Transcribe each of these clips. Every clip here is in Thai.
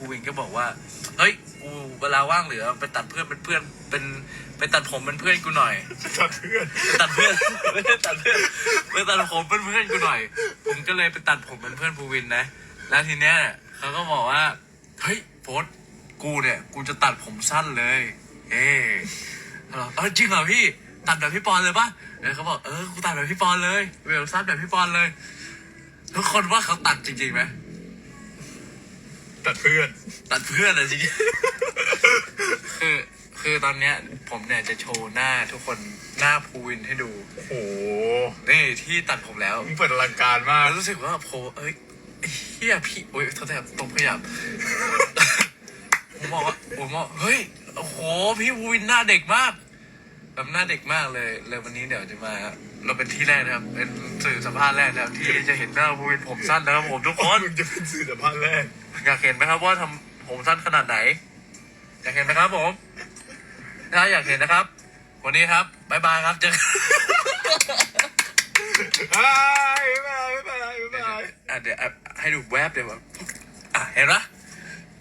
ภูวินก็บอกว่า เฮ้ย กูเวลาว่างเหลือ ไปตัดเพื่อนเป็นเพื่อน เป็น ไปตัดผมเป็นเพื่อนกูหน่อย ตัดเพื่อนไปตัดเพื่อนไม่ได้ตัดเพื่อนไปตัดผมเป็นเพื่อนกูหน่อย ผมก็เลยไปตัดผมเป็นเพื่อนภูวินนะ แล้วทีเนี้ยเขาก็บอกว่า เฮ้ยโฟสกูเนี่ย กูจะตัดผมสั้นเลย เอ๊เราเออจริงเหรอพี่ ตัดแบบพี่ปอนเลยปะเออเขาบอก เออ กูตัดแบบพี่ปอนเลย เวลสั้นแบบพี่ปอนเลย ทุกคนว่าเขาตัดจริงๆไหม ตัดเพื่อน ตัดเพื่อนอะจริงๆคือคือตอนเนี้ยผมเนี่ยจะโชว์หน้าทุกคนหน้าภูวินให้ดู โอ้โหนี่ที่ตัดผมแล้วมึงเปิดอลังการมากแล้วรู้สึกว่าโพเอ้ยเฮียพี่โอ้ยโทษทีครับตรงขยับผมบอกว่าผมบอกเฮ้ยโอ้โหพี่ภูวินหน้าเด็กมากแบบหน้าเด็กมากเลยเลยวันนี้เดี๋ยวจะมา เราเป็นที่แรกนะครับ เป็นสื่อสัมภาษณ์แรกนะครับที่จะเห็นหน้าภูวินผมสั้นนะครับผมทุกคน มึงจะเป็นสื่อสัมภาษณ์แรกอยากเห็นไหมครับว่าทำผมสั้นขนาดไหน อยากเห็นไหมครับผม ถ้าอยากเห็นนะครับ วันนี้ครับบ๊ายบายครับเจอกันอ้ายบ๊ายบายบ๊ายบายบ๊ายบายอะเดี๋ยวอะให้ดูแวบเดี๋ยวแบบอะเห็นปะ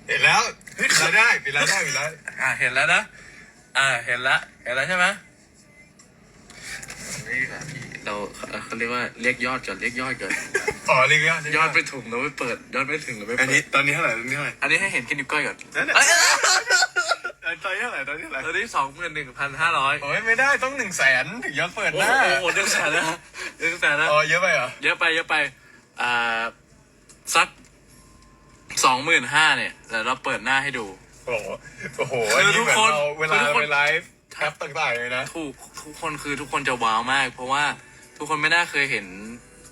เห็นแล้วปิดแล้วได้ปิดแล้วได้ปิดแล้ว อะเห็นแล้วนะอ่าเห็นแล้วเห็นแล้วใช่ไหม เขาเรียกว่าเรียกยอดก่อนเรียกยอดก่อนอ๋อเรียกยอดยอดไปถุงเราไม่เปิด ยอดไม่ถึงเราไม่อันเปินี้ดตอนนี้เท่าไหร่ตอนนี้เท่าไหร่อันนี้ให้เห็นแค่นิ้วก้อยก่อนนั่นแหละเอ้ยตอนนี้เท่าไหร่ตอนนี้เท่าไหร่ตอนนี้สองหมื่นหนึ่งพันห้าร้อยโอ้ยไม่ได้ต้องหนึ่งแสนถึงยอดเปิดโอ้หโหน้าโอ้โหเดือนแสนนะเดือนแสนนะอ๋อเยอะไปเหรอเยอะไปเยอะไป อ่า สักสองหมื่นห้าเนี่ยเดี๋ยวเราเปิดหน้าให้ดู โอ้โหโอ้โหคืออันนี้ทุกเหมือนคนเราเวลาคือทุกคน ไปไลฟ์แอปต่างๆเลยนะ ถูกทุกคนคือทุกคนจะว้าวมาก เพราะว่า ทุกคนไม่น่าเคยเห็น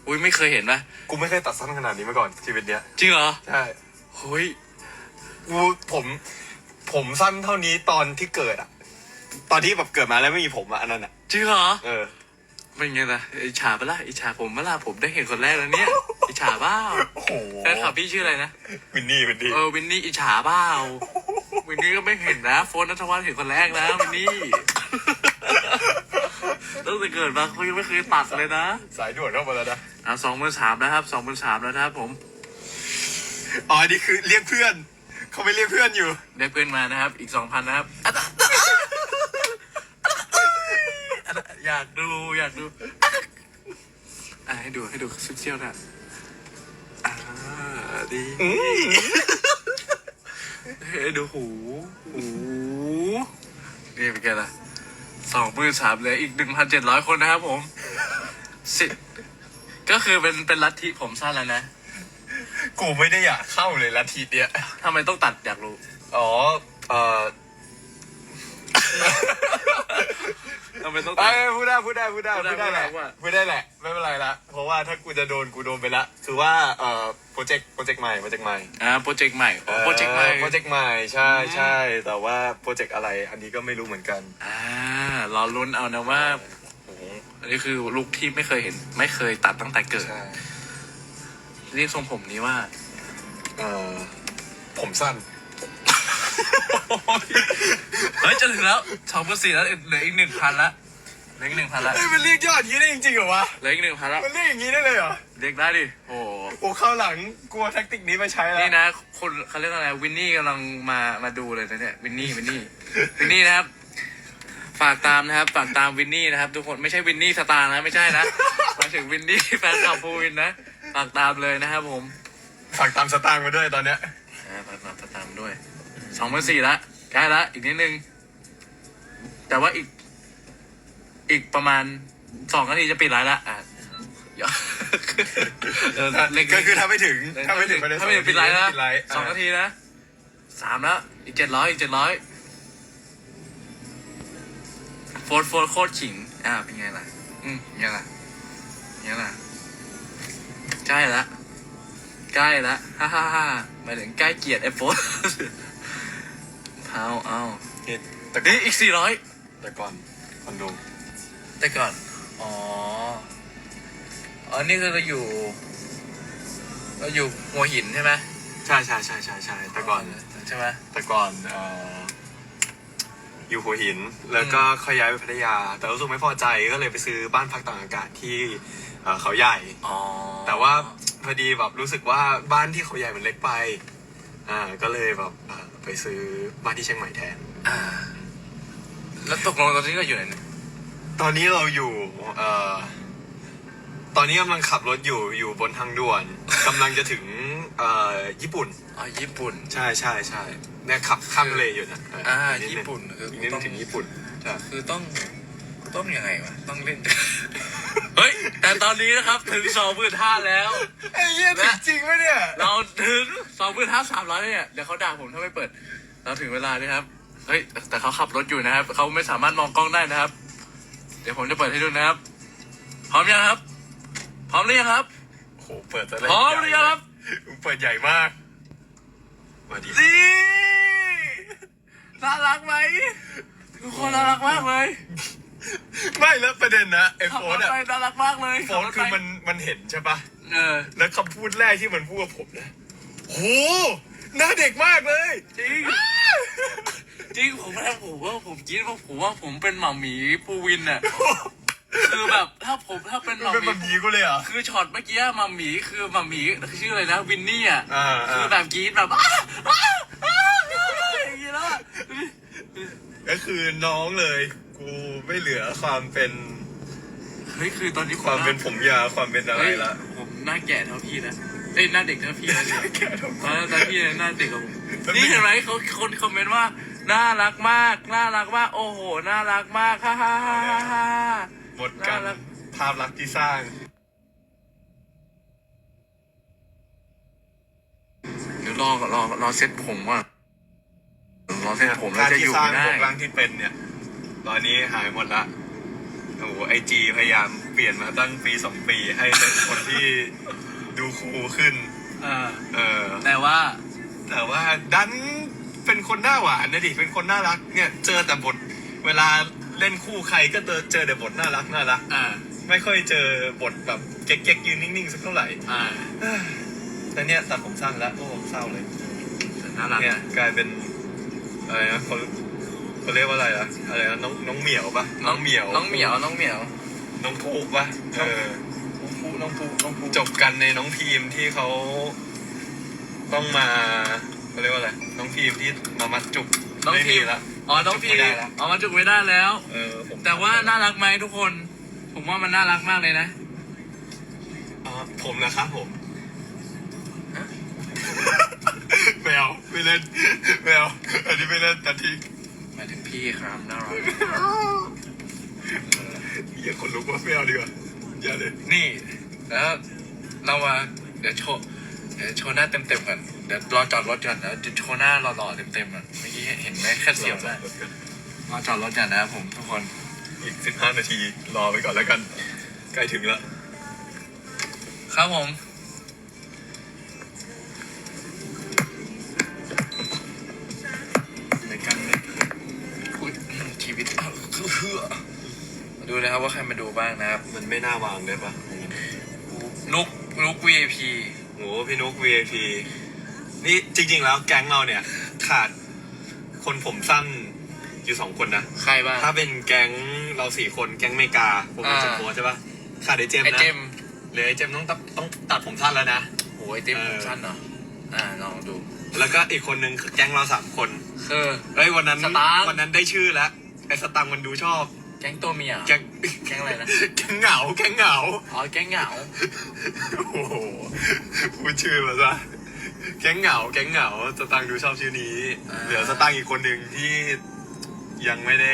อุ้ยไม่เคยเห็นปะกูไม่เคยตัดสั้นขนาดนี้มาก่อนชีวิตเนี้ยจริงเหรอใช่เฮ้ยกูผมผมสั้นเท่านี้ตอนที่เกิดอะตอนที่แบบเกิดมาแล้วไม่มีผมอะอันนั้นอะจริงเหรอเออเป็นไงล่ะอิจฉาปะล่ะอิจฉาผมปะล่ะผมได้เห็นคนแรกแล้วเนี่ยอิจฉาเปล่าโอ้โหแฟนคลับพี่ชื่ออะไรนะวินนี่วินนี่เออวินนี่อิจฉาเปล่าวินนี่ก็ไม่เห็นนะ โฟนนัทวัฒน์เห็นคนแรกนะวินนี่ ตั้งแต่เกิดมาเขายังไม่เคยตัดเลยนะสายด่วนเข้ามาแล้วนะ อะสองหมื่นสามนะครับสองหมื่นสามแล้วนะครับผมอ๋ออันนี่คือเรียกเพื่อน เขาไม่เรียกเพื่อนอยู่ ได้เพื่อนมานะครับ อีกสองพันนะครับอยากดูอยากดูอะให้ดูให้ดูซุปเซี่ยวนะอ่าดีให้ดูหูหูนี่เป็นไงล่ะ สองหมื่นสามเหลยอีกหนึ่งพันเจ็ดร้อยคนนะครับผมสิก็คือเป็นเป็นลัทธิผมสั้นแล้วนะกูไม่ได้อยากเข้าเลยละทีเนี้ยทำไมต้องตัดอยากรู้อ๋อ เอ่อทำไมต้องไอ้ตัดยพูดได้พูดได้พูดได้พูดได้พูดได้แหละพูดได้ว่า พูดได้แหละ ไม่เป็นไรละ เพราะว่าถ้ากูจะโดนกูโดนไปละคือว่าเอ่อโปรเจกต์โปรเจกต์ใหม่โปรเจกต์ใหม่อ่าโปรเจกต์ใหม่อ๋อโปรเจกต์ใหม่โปรเจกต์ใหม่ใช่อืมใช่แต่ว่าโปรเจกต์อะไรอันนี้ก็ไม่รู้เหมือนกัน อ่า รอลุ้นเอานะว่าโอ้โหอันนี้คือลุคที่ไม่เคยเห็น ไม่เคยตัดตั้งแต่เกิดใช่เรียกทรงผมนี้ว่า เอ่อผมสั้น เฮ้ยจะถึงแล้วสองพันสี่แล้วเหลืออีกหนึ่งพันละเหลืออีกหนึ่งพันละเฮ้ยมันเรียกยอดอย่างนี้ได้จริงๆเหรอวะ เหลืออีกหนึ่งพันละมันเรียกอย่างนี้ได้เลยเหรอ เรียกได้ดิโอ้โหโอ้เข้าวหลังกลัวแท็กติกนี้ไปใช้แล้วนี่นะคนเขาเรียกอะไรวินนี่กำลังมามาดูเลยนะเนี่ยวินนี่วินนี่วินนี่นะครับ ฝากตามนะครับ ฝากตามวินนี่นะครับ ทุกคนไม่ใช่วินนี่สตาร์นะไม่ใช่นะหมายถึงวินนี่แฟนคลับภูวินนะฝากตามเลยนะครับผมฝากตามสตางค์มาด้วยตอนเนี้ยอ่าฝากฝากตามด้วยสองพันสี่ละใกล้ละอีกนิดนึง แต่ว่าอีก อีกประมาณสองนาทีจะปิดไลน์ละอะเดี๋ยวเออเล็กก็คือถ้าไม่ถึงถ้าไม่ถึงถ้าไม่ถึงปิดไลน์นะปิดไลน์สองนาทีนะสามแล้วอีกเจ็ดร้อยอีกเจ็ดร้อย โฟร์โฟร์โคตรขิง อ่า เป็นไงล่ะ อืมยังไงล่ะยังไงล่ะ ใกล้ละ ใกล้ละ ฮ่าฮ่าฮ่าหมายถึงใกล้เกียรติไอ้โฟร์เอาเอานี่แต่ก่อนี่นอีกสี่ร้อยแต่ก่อนคอนโดแต่ก่อน อ๋อ อ๋อ นี่คือเราอยู่ เราอยู่หัวหินใช่ไหมใช่ใช่ใช่ใช่ใช่แต่ก่อน ใช่ไหมแต่ก่อนเอ่อ อยู่หัวหิน แล้วก็ค่อยย้ายไปพัทยา แต่รู้สึกไม่พอใจก็เลยไปซื้อบ้านพักต่างอากาศที่เอ่อเขาใหญ่ อ๋อแต่ว่าพอดีแบบรู้สึกว่าบ้านที่เขาใหญ่มันเล็กไป อ่าก็เลยแบบอ่าไปซื้อบ้านที่เชียงใหม่แทน อ่า แล้วตกลงตอนนี้ก็อยู่ไหนเนี่ยตอนนี้เราอยู่เอ่อ ตอนนี้กำลังขับรถอยู่อยู่บนทางด่วนกำลังจะถึงเอ่อญี่ปุ่น อ๋อญี่ปุ่น ใช่ใช่ใช่เนี่ยขับข้ามทะเลอยู่นะเอ่านิดนึงญี่ปุ่นคืออีกนิดนึงถึงญี่ปุ่นใช่คือต้องต้องยังไงวะต้องเล่น เฮ้ย แต่ตอนนี้นะครับถึงสองหมื่นห้าแล้ว ไอ้เหี้ยถึงจริงไหมเนี่ยเราถึงสองหมื่นห้าสามร้อยเนี่ยเดี๋ยวเขาด่าผมถ้าไม่เปิด เราถึงเวลานี่ครับเฮ้ยแต่เขาขับรถอยู่นะครับเขาไม่สามารถมองกล้องได้นะครับ เดี๋ยวผมจะเปิดให้ดูนะครับพร้อมยังครับ พร้อมหรือยังครับ โอ้โหเปิดแต่พร้อมหรือยังครับเปิดใหญ่มากมาดีนี่น่ารักไหมทุกคนน่ารักมากเลยไม่แล้วประเด็นนะไอ้ขับโฟรนถอะไปน่ารักมากเลยโฟนคือมันมันเห็นใช่ปะเออแล้วคำพูดแรกที่มันพูดกับผมนะโหหน้าเด็กมากเลย จริงจริงผมแค่ผมว่าผมคิดว่าผมว่าผมเป็นหมาหมีปูวินอะ คือแบบถ้าผมถ้าเป็นหมันมาเป็นหแบมีบนี้กูเลยเหรอ คือช็อตเมื่อกี้หมาหมีคือหมาหมีชื่ออะไรนะวินนี่อะอ่าอ่า คือแบบกรีดแบบอ้าอ้าอ้าอย่างงี้แล้วอะก็คือน้องเลย กูไม่เหลือความเป็นเฮ้ยคือตอนนี้ความเป็นผมยาวความเป็นอะไรเฮ้ยละผมหน้าแก่เท่าพี่นะเอ้ยหน้าเด็กเท่าพี่นะเนี่ยแก่ทำไมเออแต่พี่หน้าเด็กกว่าผมแล้วนี่พี่เห็นไหมเขาคนคอมเมนต์ว่า น่ารักมาก น่ารักมาก โอ้โห น่ารักมาก ฮ่าฮ่าฮ่าฮ่าฮ่า หมดกันน่ารักภาพลักษณ์ที่สร้าง เดี๋ยวรอรอรอเซ็ตผมอะรอเซ็ตผมแล้วภาพจะที่อยู่สร้างไม่ได้พวกร่างที่เป็นเนี่ย ตอนนี้หายหมดละโอ้โหไอจีพยายามเปลี่ยนมาตั้งปีสองปีให้เป็นคนที่ดูคูลขึ้น เออเออ แต่ว่าแต่ว่าดันเป็นคนหน้าหวานนะดิ เป็นคนน่ารักเนี่ย เจอแต่บทเวลา เล่นคู่ใครก็เจอเจอแต่บทน่ารักน่ารัก อ่า ไม่ค่อยเจอบทแบบเก๊กๆยืนนิ่งๆสักเท่าไหร่อ่าแต่เนี่ยตัดผมสั้นแล้วโอ้เศร้าเลยแต่น่ารักเนี่ยนะกลายเป็นอะไรนะเขาเขาเรียกว่าอะไรอะอะไรนะน้องน้องเหมียวปะน้องเหมียวน้องเหมียวน้องเหมียวน้องภูปะเออน้องปูน้องปูน้องปูจบกันในน้องพีมที่เขาต้องมาเขาเรียกว่าอะไรน้องพีมที่มามัดจุกน้องไม่พีมีละ อ๋อน้องพีไม่ได้ละอ๋อมันจุกไม่ได้แล้ว เออผมแต่ว่าน่ารักไหมทุกคน ผมว่ามันน่ารักมากเลยนะอ๋อผมนะครับผมฮะไม่เอาไม่เล่นไม่เอาอันนี้ไม่เล่นตัดทิ้งหมายถึงพี่ครับน่ารัก อย่าคนลุกว่าไม่เอาดีกว่าอย่าเลย นี่ แล้วเรามาเดี๋ยวโชว์ เดี๋ยวโชว์หน้าเต็มๆกันเดี๋ยวรอจอดรถก่อนแล้วจะโชว์หน้าหล่อๆเต็มๆก่อนเมื่อกี้เห็นไหมแค่เสียวได้รอจอดรถก่อนนะครับผมทุกคนอีกสิบห้านาทีรอไปก่อนแล้วกัน ใกล้ถึงแล้วครับผมในการเล่นอุ๊ยชีวิตอ้าวเฮือมาดูนะครับว่าใครมาดูบ้างนะครับ มันไม่น่าวางเลยปะนุกนุก VIP โหพี่นุก VIP นี่จริง ๆ แล้วแก๊งเราเนี่ย ขาดคนผมสั้นอยู่สองคนนะ ใครบ้าง ถ้าเป็นแก๊งเราสี่คนแก๊งเมกาผมเป็นอ่าจุดโพใช่ปะขาดไอเจมส์ไอนะเจมเหลือไอเจมส์ต้องตัดต้องตัดผมสั้นแล้วนะโอ้ยเจมเออผมสั้นเหรออ่าลองดู แล้วก็อีกคนนึงคือแก๊งเราสามคนคือ เอ้ยวันนั้นสตางค์ วันนั้นได้ชื่อแล้วไอสตังค์มันดูชอบ แก๊งตัวเมียแก๊งแก๊งอะไรนะ แก๊งเหงาแก๊งเหงาอ๋อ แก๊งเหงา โอ้โหพูดชื่อมาซะแก๊งเหงา แก๊งเหงาสตังค์ดูชอบชื่อนี้เหลือสตังค์อีกคนหนึ่งที่ยังไม่ได้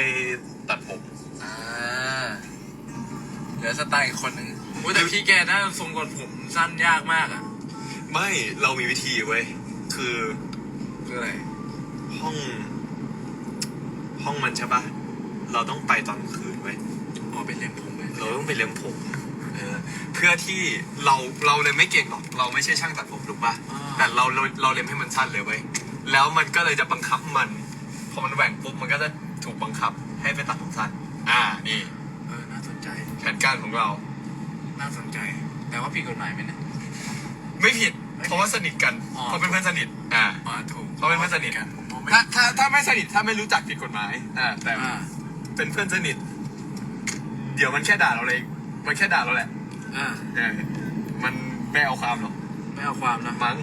ตัดผม อ่าเหลือสไตล์อีกคนหนึ่งอุ้ยแต่พี่แกน่าทรงกดผมสั้นยากมากอะไม่เรามีวิธีเว้ยคือคืออะไรห้อง ห้องมันใช่ปะ เราต้องไปตอนกลางคืนเว้ยอ๋อเป็นเลี้ยงผมเลยเราต้องไปเลี้ยงผมเออเพื่อที่เราเราเลยไม่เก่งหรอกเราไม่ใช่ช่างตัดผมถูกปะแต่เราเราเราเลี้ยงให้มันสั้นเลยเว้ยแล้วมันก็เลยจะบังคับมันพอมันแหว่งปุ๊บมันก็จะถูกบังคับให้ไปตัดผมสั้นอ่านี่เออน่าสนใจแผนการของเราน่าสนใจ แต่ว่าผิดกฎหมายไหมเนะไม่ผิดเพราะว่าสนิทกันอ๋อเขาเป็นเพื่อนสนิทอ่า อ๋อถูกเขาเป็นเพื่อนสนิทกัน ผมมองไม่ถ้าถ้าถ้าไม่สนิทถ้าไม่รู้จักผิดกฎหมายอ่าแต่อ่า เป็นเพื่อนสนิท เดี๋ยวมันแค่ด่าเราเลย มันแค่ด่าเราแหละอ่าเออมันไม่เอาความหรอกไม่เอาความนะมั้ง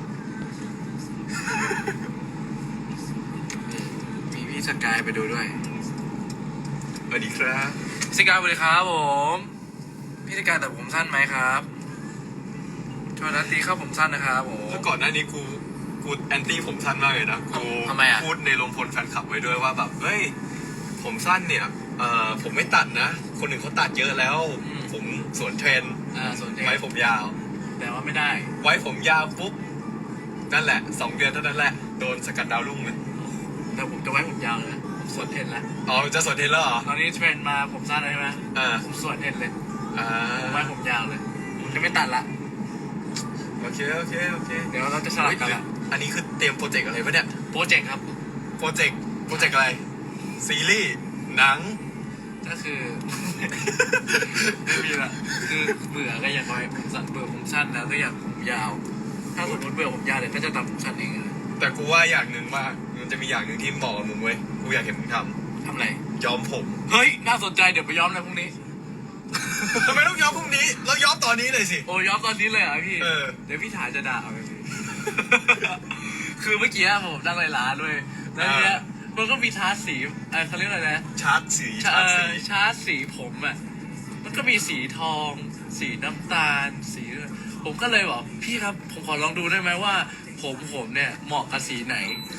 พี่สกายไปดูด้วยสวัสดีครับพี่สกายสวัสดีครับผม พี่สกายแต่ผมสั้นไหมครับชวนนัตตีเข้าผมสั้นนะครับผม เมื่อก่อนหน้านี้กู กูแอนตี้ผมสั้นมากเลยนะ กูทำไมอะ พูดในลงพลแฟนคลับไว้ด้วยว่าแบบ เฮ้ย ผมสั้นเนี่ย เอ่อผมไม่ตัดนะ คนอื่นเขาตัดเยอะแล้วผมสวนเทรนด์อ่าสนใจไว้ผมยาว แต่ว่าไม่ได้ ไว้ผมยาวปุ๊บนั่นแหละสองเดือนเท่านั้นแหละโดนสกัดดาวรุ่งเลยแต่ผมจะไว้ผมยาวเลยผมสวนเทนแล้ว อ๋อจะสวนเทรนด์แล้วเหรอตอนนี้เทรนมาผมสั้นแล้วใช่ไหมอ่าผมสวนเทนเลยอ่าผมไว้ผมยาวเลย ผมจะไม่ตัดละ โอเคโอเคโอเคเดี๋ยวเราจะสลับกันละอันนี้คือเตรียมโปรเจกต์อะไรปะเนี่ย โปรเจกต์ครับ โปรเจกต์โปรเจกต์อะไร ซีรีส์หนัง ก็คือ ไม่มีละคือเบื่อก็อยากไว้ผมสั้นเบื่อผมสั้นแล้วก็อยากผมยาว ถ้าสมมติเบื่อผมยาวเดี๋ยวก็จะตัดผมสั้นเองอะแต่กูว่าอย่างหนึ่งว่ามันจะมีอย่างหนึ่งที่เหมาะกับมึงเว้ย กูอยากเห็นมึงททำไรำย้อมผม เฮ้ย น่าสนใจเดี๋ยวไปย้อมเลยพรุ่งนี้ ทำไมต้องย้อมพรุ่งนี้ เราย้อมตอนนี้เลยสิ โอ้ย้อมตอนนี้เลยเหรอพี่ เออ เดี๋ยวพี่ถาจะด่าเอาไปสิคือเมื่อกี้ผมนั่งในร้านด้วยแล้วทีเนี้ย มันก็มีทาสีเออเขาเรียกอะไรนะชาร์จสีชาชาร์จเอ่สีอชาร์จสีผมอะมันก็มีสีทอง สีน้ำตาล สีผมก็เลยบอกพี่ครับผมขอลองดูได้ไหมว่า ผมผมเนี่ยเหมาะกับสีไหน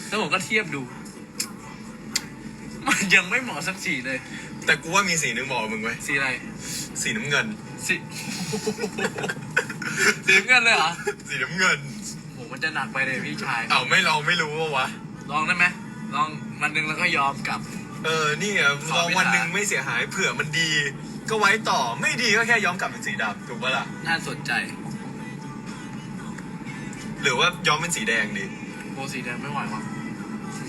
แล้วผมก็เทียบดู มันยังไม่เหมาะสักสีเลย แต่กูว่ามีสีหนึ่งเหมาะกับมึงเว้ยสีอะไร สีน้ำเงิน สีสีน้ำเงินเลยเหรอสีน้ำเงินโหมันจะหนักไปเลยพี่ชาย เอ้าไม่ลองไม่รู้ว่าวะลองได้ไหม ลองมันหนึงแล้วก็ยอมกลับ เออนี่อะขลอองไม่วันด่าหนึ่งไม่เสียหายเผื่อมันดี ก็ไว้ต่อไม่ดีก็แค่ย้อมกลับเป็นสีดำถูกปะล่ะน่าสนใจหรือว่าย้อมเป็นสีแดงดีโบสีแดงไม่ไหววะสี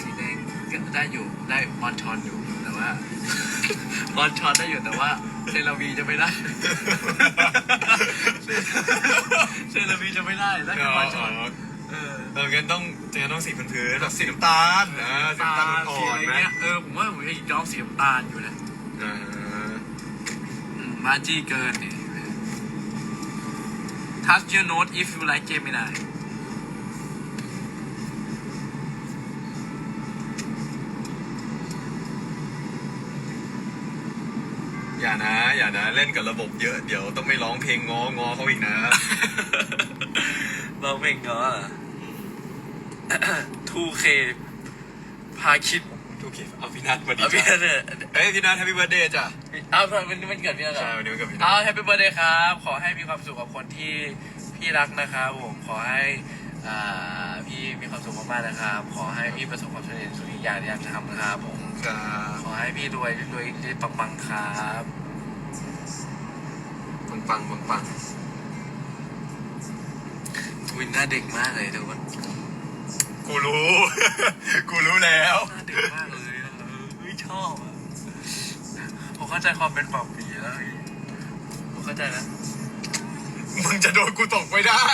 สีแดงก็ได้อยู่ได้บอลชอนอยู่แต่ว่าบอลชอนได้อยู่แต่ว่าเซราวีจะไม่ได้เซราวีจะไม่ได้ได้แค่บอลชอน เออเอองั้นต้องงั้นต้องสีพื้นๆแบบสีน้ำตาลนะสีน้ำตาลอ่อนๆสีะไหมไรเงี้ยเออผมว่าผมจะย้อมสีน้ำตาลอยู่นะอ่าอืมมาจี้เกินนี่ Touch your note if you like Gemini อย่านะ อย่านะ เล่นกับระบบเยอะเดี๋ยวต้องไปร้องเพลงงองอเขาอีกนะ เราเพลงเนาะ 2K พาคิดโอเคเอาพี่นัทมาดีเอาพี่จ้ะเนี่ยเอ้ยพี่นัทแฮปปี้เบิร์ดเดย์จ้ะเอาเป็นมันเกิดพี่นะใช่วันนี้วันเกิดพี่นัเอาทแฮปปี้เบ t ร์ a เดย์ครับ ขอให้มีความสุขกับคนที่พี่รักนะครับผมขอให้อ่าพี่มีความสุขมากๆนะครับ ขอให้พี่ประสบความสำเร็จทุกอย่างที่อยากจะทำนะครับผมจ้าขอให้พี่รวยรวยรวยปังๆครับปังปังปังปังวินหน้าเด็กมากเลยทุกคน กูรู้ กูรู้แล้วหน้าเด็กมากเลยอะเออไม่ชอบอะผมเข้าใจความเป็นปอบปีแล้วพี่ผมเข้าใจนะมึงจะโดนกูตกไม่ได้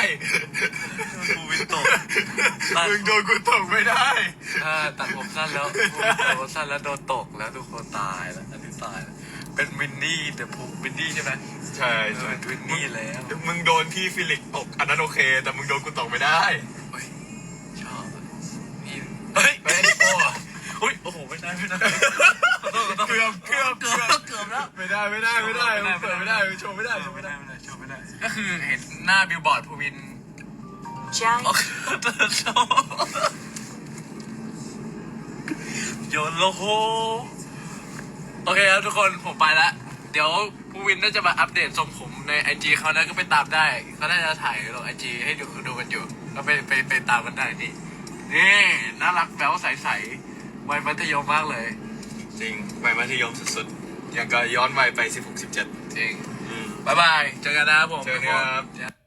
กูวินตกมึงโดนกูตกไม่ได้ ถ้าตัดผมสั้นแล้วตัดผมสั้นแล้วโดนตกแล้วทุกคนตายแล้วอันนี้ตายแล้วเป็นวินนี่แต่ผมวินนี่ใช่ไหมใช่เอใช่อวินนี่แล้ว มึงโดนพี่ฟิลิกตกอันนั้นโอเค แต่มึงโดนกูตกไม่ได้ ไม่ได้ไม่ได้ขอโทษขอโทษเกือบเกือบเกือบเกือบแล้วไม่ได้ไม่ได้ไม่ได้มึงเปิดไม่ได้มึงโชว์ไม่ได้โชว์ไม่ไม่ได้ได้ไม่ได้ชอบไม่ได้ ก็คือเห็นหน้าบิลบอร์ดภูวิน Giant โอเคชอบโยนโลโฮโอเคครับทุกคนผมไปละเดี๋ยวภูวินน่าจะมาอัปเดตทรงผมในไอจีเขานะก็ไปตามได้เขาน่าจะถ่ายลงไอจีให้ดูดูกันอยู่ก็ไปไปไปตามกันได้นี่นี่น่ารักแบ๊วใสๆ วัยมัธยมมากเลย จริงวัยมัธยมสุดๆอย่างก็ย้อนวัยไป 16 17 จริง อืมบายบาย เจอกันนะครับผมเจอกันครับ ทุกน